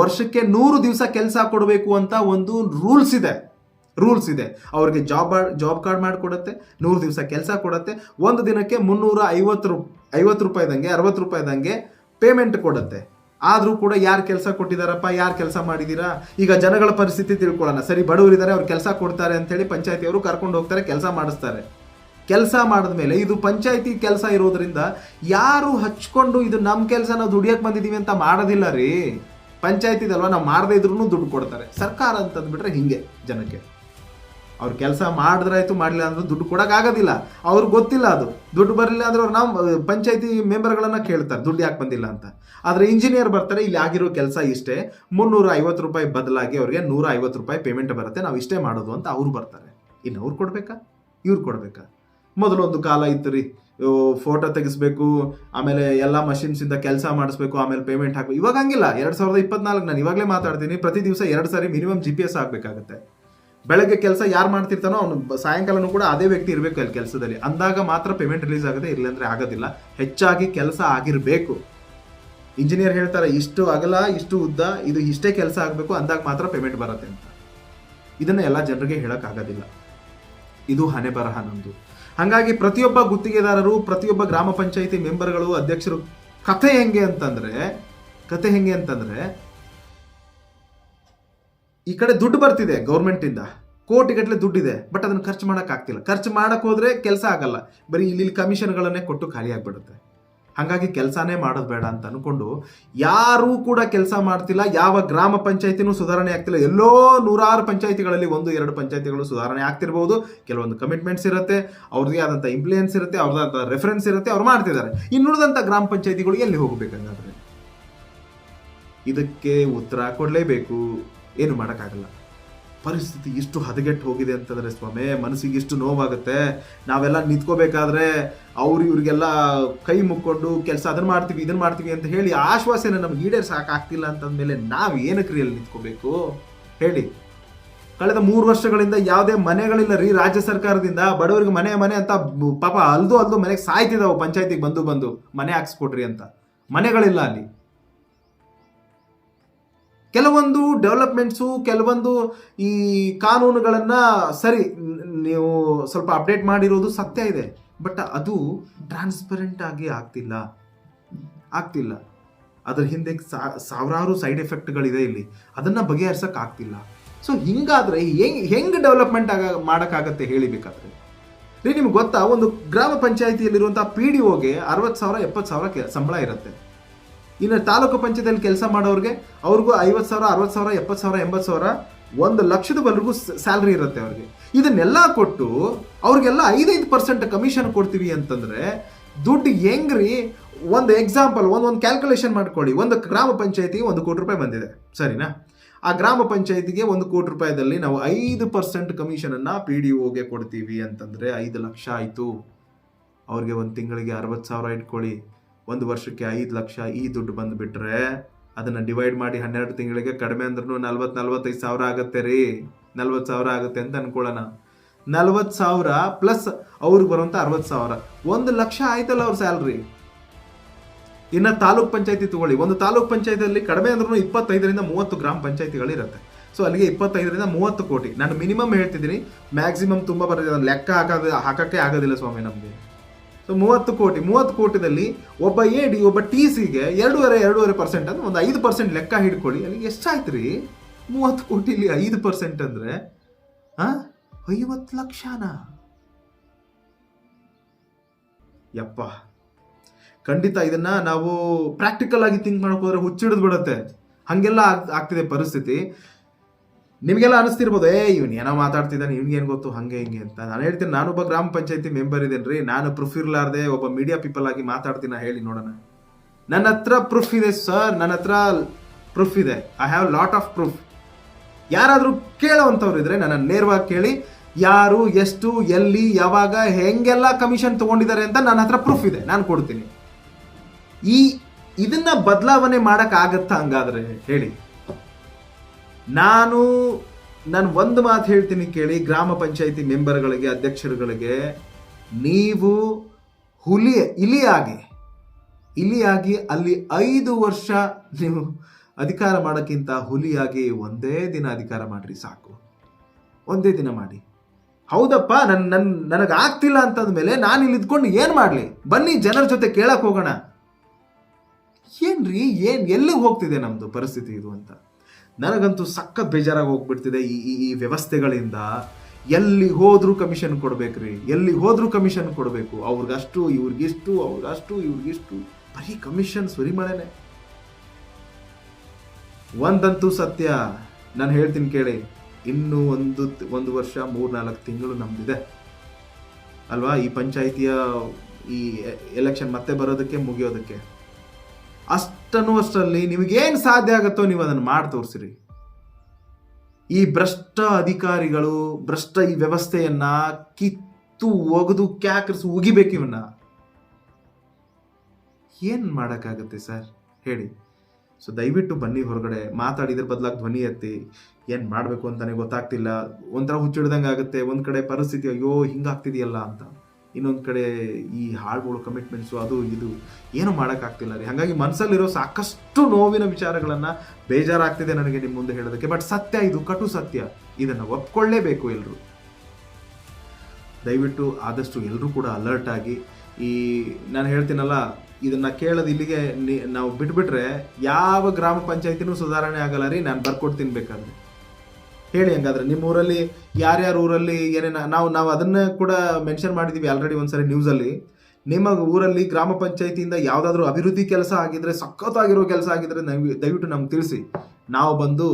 ವರ್ಷಕ್ಕೆ ನೂರು ದಿವಸ ಕೆಲಸ ಕೊಡಬೇಕು ಅಂತ ಒಂದು ರೂಲ್ಸ್ ಇದೆ. ರೂಲ್ಸ್ ಇದೆ. ಅವ್ರಿಗೆ ಜಾಬ್ ಜಾಬ್ ಕಾರ್ಡ್ ಮಾಡಿಕೊಡುತ್ತೆ, ನೂರು ದಿವಸ ಕೆಲಸ ಕೊಡುತ್ತೆ. ಒಂದು ದಿನಕ್ಕೆ ಮುನ್ನೂರ ಐವತ್ತು ರೂ, ಐವತ್ತು ರೂಪಾಯಿದಂಗೆ, ಅರವತ್ತು ರೂಪಾಯಿದಂಗೆ ಪೇಮೆಂಟ್ ಕೊಡುತ್ತೆ. ಆದರೂ ಕೂಡ ಯಾರು ಕೆಲಸ ಕೊಟ್ಟಿದ್ದಾರಪ್ಪ ಯಾರು ಕೆಲಸ ಮಾಡಿದ್ದೀರಾ ಈಗ ಜನಗಳ ಪರಿಸ್ಥಿತಿ ತಿಳ್ಕೊಳ್ಳೋಣ. ಸರಿ, ಬಡವರಿದ್ದಾರೆ, ಅವ್ರು ಕೆಲಸ ಕೊಡ್ತಾರೆ ಅಂತೇಳಿ ಪಂಚಾಯತಿಯವರು ಕರ್ಕೊಂಡು ಹೋಗ್ತಾರೆ, ಕೆಲಸ ಮಾಡಿಸ್ತಾರೆ. ಕೆಲಸ ಮಾಡಿದ ಮೇಲೆ ಇದು ಪಂಚಾಯತಿ ಕೆಲಸ ಇರೋದ್ರಿಂದ ಯಾರು ಹಚ್ಕೊಂಡು ಇದು ನಮ್ಮ ಕೆಲಸ ನಾವು ದುಡಿಯೋಕೆ ಬಂದಿದ್ದೀವಿ ಅಂತ ಮಾಡೋದಿಲ್ಲ ರೀ. ಪಂಚಾಯತಿದಲ್ವ, ನಾವು ಮಾಡದೇ ಇದ್ರೂ ದುಡ್ಡು ಕೊಡ್ತಾರೆ. ಸರ್ಕಾರ ಅಂತಂದ್ಬಿಟ್ರೆ ಹಿಂಗೆ ಜನಕ್ಕೆ. ಅವ್ರು ಕೆಲಸ ಮಾಡಿದ್ರಾಯ್ತು ಮಾಡಲಿಲ್ಲ ಅಂದ್ರೆ ದುಡ್ಡು ಕೊಡೋಕ್ಕಾಗೋದಿಲ್ಲ ಅವ್ರಿಗೆ ಗೊತ್ತಿಲ್ಲ ಅದು. ದುಡ್ಡು ಬರಲಿಲ್ಲ ಅಂದ್ರೆ ಅವ್ರು ನಾವು ಪಂಚಾಯತಿ ಮೆಂಬರ್ಗಳನ್ನು ಕೇಳ್ತಾರೆ, ದುಡ್ಡು ಯಾಕೆ ಬಂದಿಲ್ಲ ಅಂತ. ಆದರೆ ಇಂಜಿನಿಯರ್ ಬರ್ತಾರೆ, ಇಲ್ಲಿ ಆಗಿರೋ ಕೆಲಸ ಇಷ್ಟೇ. ಮುನ್ನೂರ ಐವತ್ತು ರೂಪಾಯಿ ಬದಲಾಗಿ ಅವ್ರಿಗೆ ನೂರ ರೂಪಾಯಿ ಪೇಮೆಂಟ್ ಬರುತ್ತೆ, ನಾವು ಇಷ್ಟೇ ಮಾಡೋದು ಅಂತ ಅವ್ರು ಬರ್ತಾರೆ. ಇನ್ನು ಅವ್ರು ಕೊಡಬೇಕಾ? ಇವ್ರು ಕೊಡಬೇಕಾ? ಮೊದಲೊಂದು ಕಾಲ ಇತ್ತು ರೀ ಫೋಟೋ ತೆಗಿಸ್ಬೇಕು, ಆಮೇಲೆ ಎಲ್ಲ ಮಷಿನ್ಸಿಂದ ಕೆಲಸ ಮಾಡಿಸ್ಬೇಕು, ಆಮೇಲೆ ಪೇಮೆಂಟ್ ಹಾಕಬೇಕು. ಇವಾಗ ಹಂಗಿಲ್ಲ. ಎರಡು ಸಾವಿರದ ಇಪ್ಪತ್ನಾಲ್ಕು ನಾನು ಇವಾಗಲೇ ಮಾತಾಡ್ತೀನಿ, ಪ್ರತಿ ದಿವಸ ಎರಡು ಸಾರಿ ಮಿನಿಮಮ್ ಜಿ ಪಿ ಎಸ್ ಆಗಬೇಕಾಗುತ್ತೆ. ಬೆಳಗ್ಗೆ ಕೆಲಸ ಯಾರು ಮಾಡ್ತಿರ್ತಾನೋ ಅವನು ಸಾಯಂಕಾಲನೂ ಕೂಡ ಅದೇ ವ್ಯಕ್ತಿ ಇರಬೇಕು ಅಲ್ಲಿ ಕೆಲಸದಲ್ಲಿ. ಅಂದಾಗ ಮಾತ್ರ ಪೇಮೆಂಟ್ ರಿಲೀಸ್ ಆಗುತ್ತೆ ಅಂದರೆ ಆಗೋದಿಲ್ಲ. ಹೆಚ್ಚಾಗಿ ಕೆಲಸ ಆಗಿರಬೇಕು. ಇಂಜಿನಿಯರ್ ಹೇಳ್ತಾರೆ, ಇಷ್ಟು ಅಗಲ, ಇಷ್ಟು ಉದ್ದ, ಇದು ಇಷ್ಟೇ ಕೆಲಸ ಆಗಬೇಕು, ಅಂದಾಗ ಮಾತ್ರ ಪೇಮೆಂಟ್ ಬರುತ್ತೆ ಅಂತ. ಇದನ್ನ ಎಲ್ಲ ಜನರಿಗೆ ಹೇಳೋಕ್ಕಾಗೋದಿಲ್ಲ ಇದು ಹಣೆ ಬರಹ ನಮ್ದು. ಹಾಗಾಗಿ ಪ್ರತಿಯೊಬ್ಬ ಗುತ್ತಿಗೆದಾರರು, ಪ್ರತಿಯೊಬ್ಬ ಗ್ರಾಮ ಪಂಚಾಯಿತಿ ಮೆಂಬರ್ಗಳು ಅಧ್ಯಕ್ಷರು, ಕಥೆ ಹೆಂಗೆ ಅಂತಂದ್ರೆ ಕತೆ ಹೆಂಗೆ ಅಂತಂದ್ರೆ ಈ ಕಡೆ ದುಡ್ಡು ಬರ್ತಿದೆ ಗೌರ್ಮೆಂಟಿಂದ. ಕೋಟಿಗಟ್ಟಲೆ ದುಡ್ಡಿದೆ, ಬಟ್ ಅದನ್ನು ಖರ್ಚು ಮಾಡೋಕ್ಕಾಗ್ತಿಲ್ಲ. ಖರ್ಚು ಮಾಡಕ್ ಹೋದ್ರೆ ಕೆಲಸ ಆಗಲ್ಲ. ಬರೀ ಇಲ್ಲಿ ಕಮಿಷನ್ಗಳನ್ನೇ ಕೊಟ್ಟು ಖಾಲಿ ಆಗ್ಬಿಡುತ್ತೆ. ಹಾಗಾಗಿ ಕೆಲಸನೇ ಮಾಡೋದು ಬೇಡ ಅಂತ ಅನ್ಕೊಂಡು ಯಾರೂ ಕೂಡ ಕೆಲಸ ಮಾಡ್ತಿಲ್ಲ. ಯಾವ ಗ್ರಾಮ ಪಂಚಾಯತಿನೂ ಸುಧಾರಣೆ ಆಗ್ತಿಲ್ಲ. ಎಲ್ಲೋ ನೂರಾರು ಪಂಚಾಯತಿಗಳಲ್ಲಿ ಒಂದು, ಎರಡು ಪಂಚಾಯತಿಗಳು ಸುಧಾರಣೆ ಆಗ್ತಿರ್ಬೋದು. ಕೆಲವೊಂದು ಕಮಿಟ್ಮೆಂಟ್ಸ್ ಇರುತ್ತೆ, ಅವ್ರದ್ದೇ ಆದಂಥ ಇಂಪ್ಲೂಯೆನ್ಸ್ ಇರುತ್ತೆ ಅವ್ರದ್ದಾದಂಥ ರೆಫರೆನ್ಸ್ ಇರುತ್ತೆ, ಅವ್ರು ಮಾಡ್ತಿದ್ದಾರೆ. ಇನ್ನುಳಿದಂಥ ಗ್ರಾಮ ಪಂಚಾಯತಿಗಳು ಎಲ್ಲಿ ಹೋಗಬೇಕಂಗಾದ್ರೆ ಇದಕ್ಕೆ ಉತ್ತರ ಕೊಡಲೇಬೇಕು. ಏನು ಮಾಡೋಕ್ಕಾಗಲ್ಲ. ಪರಿಸ್ಥಿತಿ ಇಷ್ಟು ಹದಗೆಟ್ಟು ಹೋಗಿದೆ ಅಂತಂದರೆ ಸ್ವಾಮಿ, ಮನಸ್ಸಿಗೆ ಇಷ್ಟು ನೋವಾಗುತ್ತೆ. ನಾವೆಲ್ಲ ನಿಂತ್ಕೋಬೇಕಾದ್ರೆ ಅವ್ರು ಇವ್ರಿಗೆಲ್ಲ ಕೈ ಮುಕ್ಕೊಂಡು ಕೆಲಸ ಅದನ್ನ ಮಾಡ್ತೀವಿ, ಇದನ್ನ ಮಾಡ್ತೀವಿ ಅಂತ ಹೇಳಿ ಆಶ್ವಾಸನೆ ನಮ್ಗೆ ಈಡೇರ್ಸಾಕಾಗ್ತಿಲ್ಲ ಅಂತಂದ್ಮೇಲೆ ನಾವು ಏನು ರೀ ನಿಂತ್ಕೋಬೇಕು? ಹೇಳಿ. ಕಳೆದ ಮೂರು ವರ್ಷಗಳಿಂದ ಯಾವುದೇ ಮನೆಗಳಿಲ್ಲ ರೀ ರಾಜ್ಯ ಸರ್ಕಾರದಿಂದ. ಬಡವರಿಗೆ ಮನೆ ಮನೆ ಅಂತ ಪಾಪ ಅಲ್ದು ಅಲ್ದು ಮನೆಗೆ ಸಾಯ್ತಿದ್ದಾವೆ ಪಂಚಾಯತಿಗೆ ಬಂದು ಬಂದು ಮನೆ ಹಾಕ್ಸ್ಕೊಡ್ರಿ ಅಂತ. ಮನೆಗಳಿಲ್ಲ ಅಲ್ಲಿ. ಕೆಲವೊಂದು ಡೆವಲಪ್ಮೆಂಟ್ಸು ಕೆಲವೊಂದು ಈ ಕಾನೂನುಗಳನ್ನು ಸರಿ, ನೀವು ಸ್ವಲ್ಪ ಅಪ್ಡೇಟ್ ಮಾಡಿರೋದು ಸತ್ಯ ಇದೆ. ಬಟ್ ಅದು ಟ್ರಾನ್ಸ್ಪರೆಂಟ್ ಆಗಿ ಆಗ್ತಿಲ್ಲ. ಆಗ್ತಿಲ್ಲ. ಅದರ ಹಿಂದೆ ಸಾವಿರಾರು ಸೈಡ್ ಎಫೆಕ್ಟ್ಗಳಿದೆ ಇಲ್ಲಿ. ಅದನ್ನು ಬಗೆಹರಿಸೋಕೆ ಆಗ್ತಿಲ್ಲ. ಸೊ ಹಿಂಗಾದರೆ ಹೆಂಗ್, ಹೆಂಗೆ ಡೆವಲಪ್ಮೆಂಟ್ ಆಗ, ಮಾಡೋಕ್ಕಾಗತ್ತೆ ಹೇಳಿಬೇಕಾದ್ರೆ ರೀ, ನಿಮ್ಗೆ ಗೊತ್ತಾ, ಒಂದು ಗ್ರಾಮ ಪಂಚಾಯಿತಿಯಲ್ಲಿರುವಂಥ ಪಿ ಡಿ ಒಗೆ ಅರವತ್ತು ಸಾವಿರ, ಎಪ್ಪತ್ತು ಸಾವಿರ ಸಂಬಳ ಇರುತ್ತೆ. ಇನ್ನು ತಾಲೂಕು ಪಂಚಾಯತಿಯಲ್ಲಿ ಕೆಲಸ ಮಾಡೋರಿಗೆ ಅವ್ರಿಗೂ ಐವತ್ತು ಸಾವಿರ, ಅರವತ್ತು ಸಾವಿರ, ಎಪ್ಪತ್ತು ಸಾವಿರ, ಎಂಬತ್ತು ಸಾವಿರ ಒಂದು ಲಕ್ಷದವರೆಗೂ ಸ್ಯಾಲ್ರಿ ಇರುತ್ತೆ ಅವ್ರಿಗೆ. ಇದನ್ನೆಲ್ಲ ಕೊಟ್ಟು ಅವ್ರಿಗೆಲ್ಲ ಐದೈದು ಪರ್ಸೆಂಟ್ ಕಮಿಷನ್ ಕೊಡ್ತೀವಿ ಅಂತಂದರೆ ದುಡ್ಡು ಹೆಂಗ್ರಿ? ಒಂದು ಎಕ್ಸಾಂಪಲ್ ಒಂದು ಒಂದು ಕ್ಯಾಲ್ಕುಲೇಷನ್ ಮಾಡ್ಕೊಳ್ಳಿ. ಒಂದು ಗ್ರಾಮ ಪಂಚಾಯತಿಗೆ ಒಂದು ಕೋಟಿ ರೂಪಾಯಿ ಬಂದಿದೆ. ಸರಿನಾ? ಆ ಗ್ರಾಮ ಪಂಚಾಯತಿಗೆ ಒಂದು ಕೋಟಿ ರೂಪಾಯಿದಲ್ಲಿ ನಾವು ಐದು ಪರ್ಸೆಂಟ್ ಕಮಿಷನನ್ನು ಪಿ ಡಿ ಒಗೆ ಕೊಡ್ತೀವಿ ಅಂತಂದರೆ ಐದು ಲಕ್ಷ ಆಯಿತು. ಅವ್ರಿಗೆ ಒಂದು ತಿಂಗಳಿಗೆ ಅರವತ್ತು ಸಾವಿರ ಇಟ್ಕೊಳ್ಳಿ. ಒಂದು ವರ್ಷಕ್ಕೆ ಐದು ಲಕ್ಷ ಈ ದುಡ್ಡು ಬಂದುಬಿಟ್ರೆ ಅದನ್ನು ಡಿವೈಡ್ ಮಾಡಿ ಹನ್ನೆರಡು ತಿಂಗಳಿಗೆ ಕಡಿಮೆ ಅಂದ್ರೂ ನಲ್ವತ್ತು ನಲ್ವತ್ತೈದು ಸಾವಿರ ಆಗುತ್ತೆ ರೀ. ನಲ್ವತ್ತು ಸಾವಿರ ಆಗುತ್ತೆ ಅಂತ ಅನ್ಕೊಳ್ಳೋಣ. ನಲ್ವತ್ತು ಸಾವಿರ ಪ್ಲಸ್ ಅವ್ರಿಗೆ ಬರುವಂಥ ಅರವತ್ತು ಸಾವಿರ. ಒಂದು ಲಕ್ಷ ಆಯ್ತಲ್ಲ ಅವ್ರ ಸ್ಯಾಲ್ರಿ ಇನ್ನು ತಾಲೂಕ್ ಪಂಚಾಯತಿ ತಗೊಳ್ಳಿ. ಒಂದು ತಾಲೂಕ್ ಪಂಚಾಯತಿಯಲ್ಲಿ ಕಡಿಮೆ ಅಂದ್ರೂ ಇಪ್ಪತ್ತೈದರಿಂದ ಮೂವತ್ತು ಗ್ರಾಮ ಪಂಚಾಯತಿಗಳಿರುತ್ತೆ ಸೊ ಅಲ್ಲಿಗೆ ಇಪ್ಪತ್ತೈದರಿಂದ ಮೂವತ್ತು ಕೋಟಿ. ನಾನು ಮಿನಿಮಮ್ ಹೇಳ್ತಿದ್ದೀನಿ. ಮ್ಯಾಕ್ಸಿಮಮ್ ತುಂಬ ಬರೋದಿಲ್ಲ ಲೆಕ್ಕ ಹಾಕೋದು ಹಾಕೋಕ್ಕೆ ಆಗೋದಿಲ್ಲ ಸ್ವಾಮಿ ನಮಗೆ. ಸೊ ಮೂವತ್ತು ಕೋಟಿ, ಮೂವತ್ತು ಕೋಟಿದಲ್ಲಿ ಒಬ್ಬ ಎ ಡಿ ಒಬ್ಬ ಟಿ ಸಿಗೆ ಎರಡೂವರೆ ಎರಡೂವರೆ ಪರ್ಸೆಂಟ್ ಅಂದ್ರೆ ಒಂದು ಐದು ಪರ್ಸೆಂಟ್ ಲೆಕ್ಕ ಹಿಡ್ಕೊಳ್ಳಿ. ಅಲ್ಲಿಗೆ ಎಷ್ಟಾಯ್ತು ರೀ? ಮೂವತ್ತು ಕೋಟಿಲಿ ಐದು ಪರ್ಸೆಂಟ್ ಅಂದರೆ ಹಾಂ ಐವತ್ತು ಲಕ್ಷನಾ? ಯಪ್ಪ. ಖಂಡಿತ ಇದನ್ನ ನಾವು ಪ್ರಾಕ್ಟಿಕಲ್ ಆಗಿ ಥಿಂಕ್ ಮಾಡಕ್ ಹೋದ್ರೆ ಹುಚ್ಚಿಡಿದು ಬಿಡುತ್ತೆ. ಹಂಗೆಲ್ಲ ಆಗ್- ಆಗ್ತಿದೆ ಪರಿಸ್ಥಿತಿ. ನಿಮಗೆಲ್ಲ ಅನಿಸ್ತಿರ್ಬೋದು, ಏ, ಇವ್ನು ಏನೋ ಮಾತಾಡ್ತಿದ್ದಾನೆ ಇವ್ನಿಗೇನು ಗೊತ್ತು, ಹಂಗೆ ಹಿಂಗೆ ಅಂತ. ನಾನು ಹೇಳ್ತೀನಿ, ನಾನೊಬ್ಬ ಗ್ರಾಮ ಪಂಚಾಯತಿ ಮೆಂಬರ್ ಇದ್ದೇನೆ ರೀ ನಾನು ಪ್ರೂಫ್ ಇರಲಾರ್ದೆ ಒಬ್ಬ ಮೀಡಿಯಾ ಪೀಪಲ್ ಆಗಿ ಮಾತಾಡ್ತೀನಿ ಹೇಳಿ ನೋಡೋಣ. ನನ್ನ ಹತ್ರ ಪ್ರೂಫ್ ಇದೆ ಸರ್ ನನ್ನ ಹತ್ರ ಪ್ರೂಫ್ ಇದೆ. I have lot of proof ಯಾರಾದರೂ ಕೇಳೋವಂಥವ್ರು ಇದ್ರೆ ನನ್ನ ನೇರವಾಗಿ ಕೇಳಿ, ಯಾರು, ಎಷ್ಟು, ಎಲ್ಲಿ, ಯಾವಾಗ, ಹೆಂಗೆಲ್ಲ ಕಮಿಷನ್ ತಗೊಂಡಿದ್ದಾರೆ ಅಂತ ನನ್ನ ಹತ್ರ ಪ್ರೂಫ್ ಇದೆ, ನಾನು ಕೊಡ್ತೀನಿ. ಈ, ಇದನ್ನ ಬದಲಾವಣೆ ಮಾಡೋಕ್ಕಾಗತ್ತಾ ಹಂಗಾದ್ರೆ ಹೇಳಿ. ನಾನು ನಾನು ಒಂದು ಮಾತು ಹೇಳ್ತೀನಿ ಕೇಳಿ ಗ್ರಾಮ ಪಂಚಾಯಿತಿ ಮೆಂಬರ್ಗಳಿಗೆ, ಅಧ್ಯಕ್ಷರುಗಳಿಗೆ, ನೀವು ಹುಲಿ, ಇಲಿಯಾಗಿ ಇಲಿಯಾಗಿ ಅಲ್ಲಿ ಐದು ವರ್ಷ ನೀವು ಅಧಿಕಾರ ಮಾಡೋಕ್ಕಿಂತ ಹುಲಿಯಾಗಿ ಒಂದೇ ದಿನ ಅಧಿಕಾರ ಮಾಡಿರಿ ಸಾಕು. ಒಂದೇ ದಿನ ಮಾಡಿ. ಹೌದಪ್ಪ ನನ್ನ ನನ್ನ ನನಗೆ ಆಗ್ತಿಲ್ಲ ಅಂತಂದ್ಮೇಲೆ ನಾನು ಇಲ್ಲಿ ಇದ್ಕೊಂಡು ಏನು ಮಾಡಲಿ? ಬನ್ನಿ, ಜನರ ಜೊತೆ ಕೇಳಕ್ಕೆ ಹೋಗೋಣ. ಏನ್ರಿ, ಏನು, ಎಲ್ಲಿಗೆ ಹೋಗ್ತಿದೆ ನಮ್ಮದು ಪರಿಸ್ಥಿತಿ ಇದು ಅಂತ? ನನಗಂತೂ ಸಖತ್ ಬೇಜಾರಾಗಿ ಹೋಗ್ಬಿಡ್ತಿದೆ ಈ, ಈ- ವ್ಯವಸ್ಥೆಗಳಿಂದ. ಎಲ್ಲಿ ಹೋದ್ರೂ ಕಮಿಷನ್ ಕೊಡ್ಬೇಕ್ರಿ, ಎಲ್ಲಿ ಹೋದ್ರೂ ಕಮಿಷನ್ ಕೊಡಬೇಕು. ಅವ್ರಿಗಷ್ಟು, ಇವ್ರಿಗಿಷ್ಟು ಅವ್ರಿಗಷ್ಟು, ಇವ್ರಿಗಿಷ್ಟು. ಬರೀ ಕಮಿಷನ್ ಸುರಿಮಳೆನೆ ಒಂದಂತೂ ಸತ್ಯ. ನಾನು ಹೇಳ್ತೀನಿ ಕೇಳಿ, ಇನ್ನೂ ಒಂದು ಒಂದು ವರ್ಷ, ಮೂರ್ನಾಲ್ಕು ತಿಂಗಳು ನಮ್ದಿದೆ. ಅಲ್ವಾ? ಈ ಪಂಚಾಯಿತಿಯ ಈ ಎಲೆಕ್ಷನ್ ಮತ್ತೆ ಬರೋದಕ್ಕೆ, ಮುಗಿಯೋದಕ್ಕೆ. ಅಷ್ಟನ್ನು ಅಷ್ಟರಲ್ಲಿ ನಿಮಗೇನು ಸಾಧ್ಯ ಆಗುತ್ತೋ ನೀವು ಅದನ್ನು ಮಾಡಿ ತೋರಿಸಿರಿ. ಈ ಭ್ರಷ್ಟ ಅಧಿಕಾರಿಗಳು, ಭ್ರಷ್ಟ ಈ ವ್ಯವಸ್ಥೆಯನ್ನ ಕಿತ್ತು ಒಗೆದು ಕ್ಯಾಕರಿಸಿ ಉಗಿಬೇಕು ಇವನ್ನ. ಏನ್ ಮಾಡಕ್ಕಾಗತ್ತೆ ಸರ್? ಹೇಳಿ. ಸೊ ದಯವಿಟ್ಟು ಬನ್ನಿ ಹೊರಗಡೆ. ಮಾತಾಡಿದ್ರ ಬದಲಾಗಿ ಧ್ವನಿ ಎತ್ತಿ. ಏನು ಮಾಡಬೇಕು ಅಂತಾನೆ ಗೊತ್ತಾಗ್ತಿಲ್ಲ. ಒಂಥರ ಹುಚ್ಚಿಡ್ದಂಗೆ ಆಗುತ್ತೆ ಒಂದು ಕಡೆ ಪರಿಸ್ಥಿತಿ, ಅಯ್ಯೋ, ಹಿಂಗಾಗ್ತಿದೆಯಲ್ಲ ಅಂತ. ಇನ್ನೊಂದ್ ಕಡೆ ಈ ಹಾಡುಗಳು ಕಮಿಟ್ಮೆಂಟ್ಸು ಅದು ಇದು ಏನು ಮಾಡೋಕ್ಕಾಗ್ತಿಲ್ಲ ರೀ. ಹಾಗಾಗಿ ಮನಸ್ಸಲ್ಲಿರೋ ಸಾಕಷ್ಟು ನೋವಿನ ವಿಚಾರಗಳನ್ನು ಬೇಜಾರಾಗ್ತಿದೆ ನನಗೆ ನಿಮ್ಮ ಮುಂದೆ ಹೇಳೋದಕ್ಕೆ. ಬಟ್ ಸತ್ಯ ಇದು, ಕಟು ಸತ್ಯ. ಇದನ್ನು ಒಪ್ಕೊಳ್ಳೇಬೇಕು ಎಲ್ಲರೂ ದಯವಿಟ್ಟು ಆದಷ್ಟು ಎಲ್ಲರೂ ಕೂಡ ಅಲರ್ಟ್ ಆಗಿ ಈ, ನಾನು ಹೇಳ್ತೀನಲ್ಲ, ಇದನ್ನು ಕೇಳೋದು ಇಲ್ಲಿಗೆ ನಾವು ಬಿಟ್ಬಿಟ್ರೆ ಯಾವ ಗ್ರಾಮ ಪಂಚಾಯತಿನೂ ಸುಧಾರಣೆ ಆಗಲ್ಲ ರೀ. ನಾನು ಬರ್ಕೊಡ್ತೀನಿ ಬೇಕಾದ್ರೆ ಹೇಳಿ ಹಂಗಾದ್ರೆ, ನಿಮ್ಮ ಊರಲ್ಲಿ ಯಾರ್ಯಾರ ಊರಲ್ಲಿ ಏನೇನ, ನಾವು ನಾವು ಅದನ್ನ ಕೂಡ ಮೆನ್ಷನ್ ಮಾಡಿದೀವಿ ಆಲ್ರೆಡಿ ಒಂದ್ಸರಿ ನ್ಯೂಸಲ್ಲಿ ನಿಮ್ಮ ಊರಲ್ಲಿ ಗ್ರಾಮ ಪಂಚಾಯತಿಯಿಂದ ಯಾವ್ದಾದ್ರು ಅಭಿವೃದ್ಧಿ ಕೆಲಸ ಆಗಿದ್ರೆ, ಸಖತ್ತಾಗಿರೋ ಕೆಲಸ ಆಗಿದ್ರೆ ದಯವಿಟ್ಟು ನಮ್ಗೆ ತಿಳಿಸಿ. ನಾವು ಬಂದು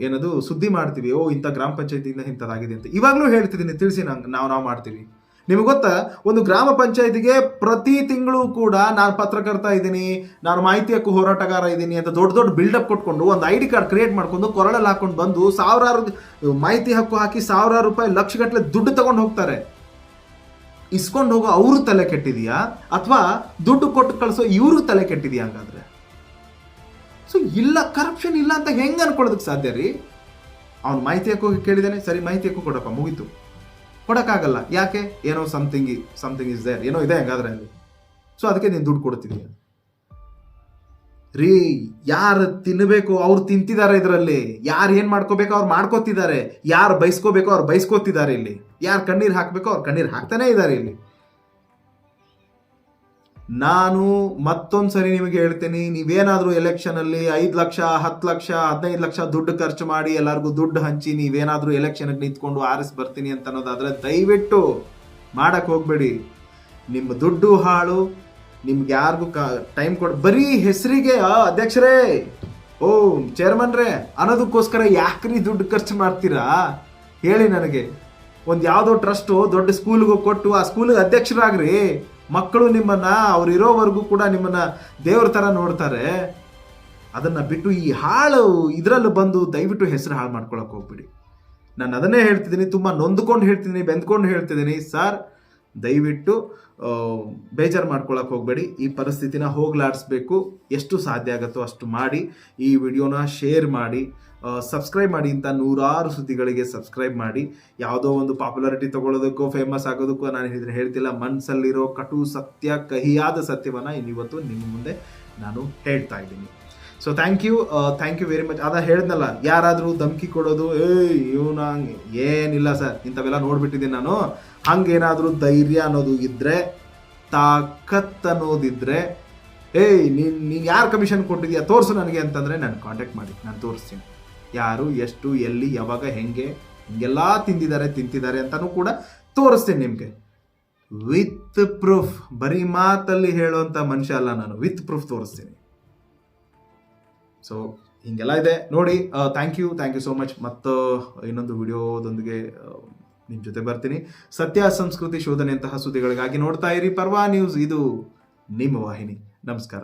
ಏನದು ಸುದ್ದಿ ಮಾಡ್ತೀವಿ, ಓ, ಇಂಥ ಗ್ರಾಮ ಪಂಚಾಯತಿಯಿಂದ ಇಂಥದ್ದಾಗಿದೆ ಅಂತ. ಇವಾಗಲೂ ಹೇಳ್ತಿದ್ದೀನಿ, ತಿಳಿಸಿ ನಂಗೆ, ನಾವು ನಾವು ಮಾಡ್ತೀವಿ. ನಿಮ್ಗೆ ಗೊತ್ತಾ? ಒಂದು ಗ್ರಾಮ ಪಂಚಾಯತಿಗೆ ಪ್ರತಿ ತಿಂಗಳು ಕೂಡ ನಾನು ಪತ್ರಕರ್ತ ಇದ್ದೀನಿ, ನಾನು ಮಾಹಿತಿ ಹಕ್ಕು ಹೋರಾಟಗಾರ ಇದ್ದೀನಿ ಅಂತ ದೊಡ್ಡ ದೊಡ್ಡ ಬಿಲ್ಡಪ್ ಕೊಟ್ಕೊಂಡು ಒಂದು ಐ ಕಾರ್ಡ್ ಕ್ರಿಯೇಟ್ ಮಾಡ್ಕೊಂಡು ಕೊರಳಲ್ಲಿ ಹಾಕೊಂಡು ಬಂದು ಸಾವಿರಾರು ಮಾಹಿತಿ ಹಕ್ಕು ಹಾಕಿ ಸಾವಿರಾರು ರೂಪಾಯಿ ಲಕ್ಷಗಟ್ಟಲೆ ದುಡ್ಡು ತಗೊಂಡು ಹೋಗ್ತಾರೆ. ಇಸ್ಕೊಂಡು ಹೋಗೋ ಅವರು ತಲೆ ಕೆಟ್ಟಿದೆಯಾ? ಅಥವಾ ದುಡ್ಡು ಕೊಟ್ಟು ಕಳಿಸೋ ಇವರು ತಲೆ ಕೆಟ್ಟಿದೆಯಾ ಹಾಗಾದ್ರೆ? ಸೊ ಇಲ್ಲ ಕರಪ್ಷನ್ ಇಲ್ಲ ಅಂತ ಹೆಂಗ್ ಅನ್ಕೊಳ್ಳೋದಕ್ಕೆ ಸಾಧ್ಯ ರೀ? ಅವ್ನು ಮಾಹಿತಿ ಹಕ್ಕು ಕೇಳಿದ್ದಾನೆ ಸರಿ, ಮಾಹಿತಿ ಹಕ್ಕು ಕೊಡಪ್ಪ, ಮುಗೀತು. ಕೊಡಕ್ಕಾಗಲ್ಲ. ಯಾಕೆ? ಏನೋ ಸಮಥಿಂಗ್ ಸಮಥಿಂಗ್ ಇಸ್ ದೇರ್ ಏನೋ ಇದೆ ಹಂಗಾದ್ರೆ ಅಲ್ಲಿ ಸೊ ಅದಕ್ಕೆ ನೀನು ದುಡ್ಡು ಕೊಡ್ತಿದೀಯ. ರೀ, ಯಾರು ತಿನ್ನಬೇಕು ಅವ್ರು ತಿಂತಿದ್ದಾರೆ ಇದರಲ್ಲಿ. ಯಾರು ಏನು ಮಾಡ್ಕೋಬೇಕು? ಅವ್ರು ಮಾಡ್ಕೋತಿದ್ದಾರೆ. ಯಾರು ಬಯಸ್ಕೋಬೇಕು ಅವ್ರು ಬಯಸ್ಕೋತಿದ್ದಾರೆ ಇಲ್ಲಿ. ಯಾರು ಕಣ್ಣೀರು ಹಾಕಬೇಕು? ಅವ್ರು ಕಣ್ಣೀರು ಹಾಕ್ತಾನೆ ಇದ್ದಾರೆ ಇಲ್ಲಿ. ನಾನು ಮತ್ತೊಂದು ಸರಿ ನಿಮಗೆ ಹೇಳ್ತೀನಿ, ನೀವೇನಾದ್ರೂ ಎಲೆಕ್ಷನ್ ಅಲ್ಲಿ ಐದು ಲಕ್ಷ, ಹತ್ತು ಲಕ್ಷ, ಹದಿನೈದು ಲಕ್ಷ ದುಡ್ಡು ಖರ್ಚು ಮಾಡಿ ಎಲ್ಲರಿಗೂ ದುಡ್ಡು ಹಂಚಿ ನೀವೇನಾದ್ರೂ ಎಲೆಕ್ಷನ್ ನಿಂತ್ಕೊಂಡು ಆರಿಸಿ ಬರ್ತೀನಿ ಅಂತ ಅನ್ನೋದಾದ್ರೆ ದಯವಿಟ್ಟು ಮಾಡಕ್ ಹೋಗ್ಬೇಡಿ. ನಿಮ್ಮ ದುಡ್ಡು ಹಾಳು, ನಿಮ್ಗೆ ಯಾರಿಗೂ ಕ ಟೈಮ್ ಕೊಡ್, ಬರೀ ಹೆಸರಿಗೆ ಅಧ್ಯಕ್ಷರೇ, ಓ ಚೇರ್ಮನ್ರೇ ಅನ್ನೋದಕ್ಕೋಸ್ಕರ ಯಾಕ್ರಿ ದುಡ್ಡು ಖರ್ಚು ಮಾಡ್ತೀರಾ? ಹೇಳಿ ನನಗೆ. ಒಂದು ಯಾವುದೋ ಟ್ರಸ್ಟು ದೊಡ್ಡ ಸ್ಕೂಲ್ಗೂ ಕೊಟ್ಟು ಆ ಸ್ಕೂಲಿಗೆ ಅಧ್ಯಕ್ಷರಾಗ್ರಿ. ಮಕ್ಕಳು ನಿಮ್ಮನ್ನ, ಅವ್ರು ಇರೋವರೆಗೂ ಕೂಡ ನಿಮ್ಮನ್ನ ದೇವ್ರ ಥರ ನೋಡ್ತಾರೆ. ಅದನ್ನ ಬಿಟ್ಟು ಈ ಹಾಳು ಇದರಲ್ಲಿ ಬಂದು ದಯವಿಟ್ಟು ಹೆಸರು ಹಾಳು ಮಾಡ್ಕೊಳಕ್ಕೆ ಹೋಗ್ಬಿಡಿ. ನಾನು ಅದನ್ನೇ ಹೇಳ್ತಿದ್ದೀನಿ, ತುಂಬ ನೊಂದ್ಕೊಂಡು ಹೇಳ್ತಿದ್ದೀನಿ, ಬೆಂದ್ಕೊಂಡು ಹೇಳ್ತಿದ್ದೀನಿ. ಸರ್ ದಯವಿಟ್ಟು ಬೇಜಾರು ಮಾಡ್ಕೊಳಕ್ಕೆ ಹೋಗಬೇಡಿ. ಈ ಪರಿಸ್ಥಿತಿನ ಹೋಗ್ಲಾಡಿಸ್ಬೇಕು. ಎಷ್ಟು ಸಾಧ್ಯ ಆಗುತ್ತೋ ಅಷ್ಟು ಮಾಡಿ, ಈ ವಿಡಿಯೋನ ಶೇರ್ ಮಾಡಿ. ಸಬ್ಸ್ಕ್ರೈಬ್ ಮಾಡಿ ಇಂಥ ನೂರಾರು ಸುದ್ದಿಗಳಿಗೆ ಸಬ್ಸ್ಕ್ರೈಬ್ ಮಾಡಿ. ಯಾವುದೋ ಒಂದು ಪಾಪ್ಯುಲಾರಿಟಿ ತಗೊಳ್ಳೋದಕ್ಕೋ ಫೇಮಸ್ ಆಗೋದಕ್ಕೋ ನಾನು ಹೇಳಿದ್ರೆ ಹೇಳ್ತಿಲ್ಲ. ಮನಸ್ಸಲ್ಲಿರೋ ಕಟು ಸತ್ಯ, ಕಹಿಯಾದ ಸತ್ಯವನ್ನು ಇನ್ನಿವತ್ತು ನಿಮ್ಮ ಮುಂದೆ ನಾನು ಹೇಳ್ತಾ ಇದ್ದೀನಿ. So thank you thank you very much ಅದ ಹೇಳ್ದಲ್ಲ ಯಾರಾದರೂ ಧಮಕಿ ಕೊಡೋದು, ಏಯ್, ಇವನ ಏನಿಲ್ಲ ಸರ್, ಇಂಥವೆಲ್ಲ ನೋಡ್ಬಿಟ್ಟಿದ್ದೀನಿ ನಾನು. ಹಂಗೇನಾದರೂ ಧೈರ್ಯ ಅನ್ನೋದು ಇದ್ದರೆ ತಾಕತ್ ಅನ್ನೋದಿದ್ರೆ ಏಯ್, ನೀನು ನೀನು ಯಾರು ಕಮಿಷನ್ ಕೊಟ್ಟಿದ್ಯಾ, ತೋರಿಸು ನನಗೆ ಅಂತಂದರೆ ನಾನು ಕಾಂಟ್ಯಾಕ್ಟ್ ಮಾಡಿ, ನಾನು ತೋರಿಸ್ತೀನಿ. ಯಾರು, ಎಷ್ಟು, ಎಲ್ಲಿ, ಯಾವಾಗ, ಹೆಂಗೆ, ಹಿಂಗೆಲ್ಲ ತಿಂದಿದ್ದಾರೆ, ತಿಂತಿದ್ದಾರೆ ಅಂತಲೂ ಕೂಡ ತೋರಿಸ್ತೀನಿ ನಿಮಗೆ. ವಿತ್ ಪ್ರೂಫ್, ಬರೀ ಮಾತಲ್ಲಿ ಹೇಳುವಂಥ ಮನುಷ್ಯ ಅಲ್ಲ ನಾನು, ವಿತ್ ಪ್ರೂಫ್ ತೋರಿಸ್ತೀನಿ. ಸೊ ಹಿಂಗೆಲ್ಲ ಇದೆ. ನೋಡಿ thank you thank you so much ಮತ್ತು ಇನ್ನೊಂದು ವಿಡಿಯೋದೊಂದಿಗೆ ನಿಮ್ಮ ಜೊತೆ ಬರ್ತೀನಿ. ಸತ್ಯ ಸಂಸ್ಕೃತಿ ಶೋಧನೆಯಂತಹ ಸುದ್ದಿಗಳಿಗಾಗಿ ನೋಡ್ತಾ ಇರಿ. ಪರ್ವಾ ನ್ಯೂಸ್, ಇದು ನಿಮ್ಮ ವಾಹಿನಿ. ನಮಸ್ಕಾರ.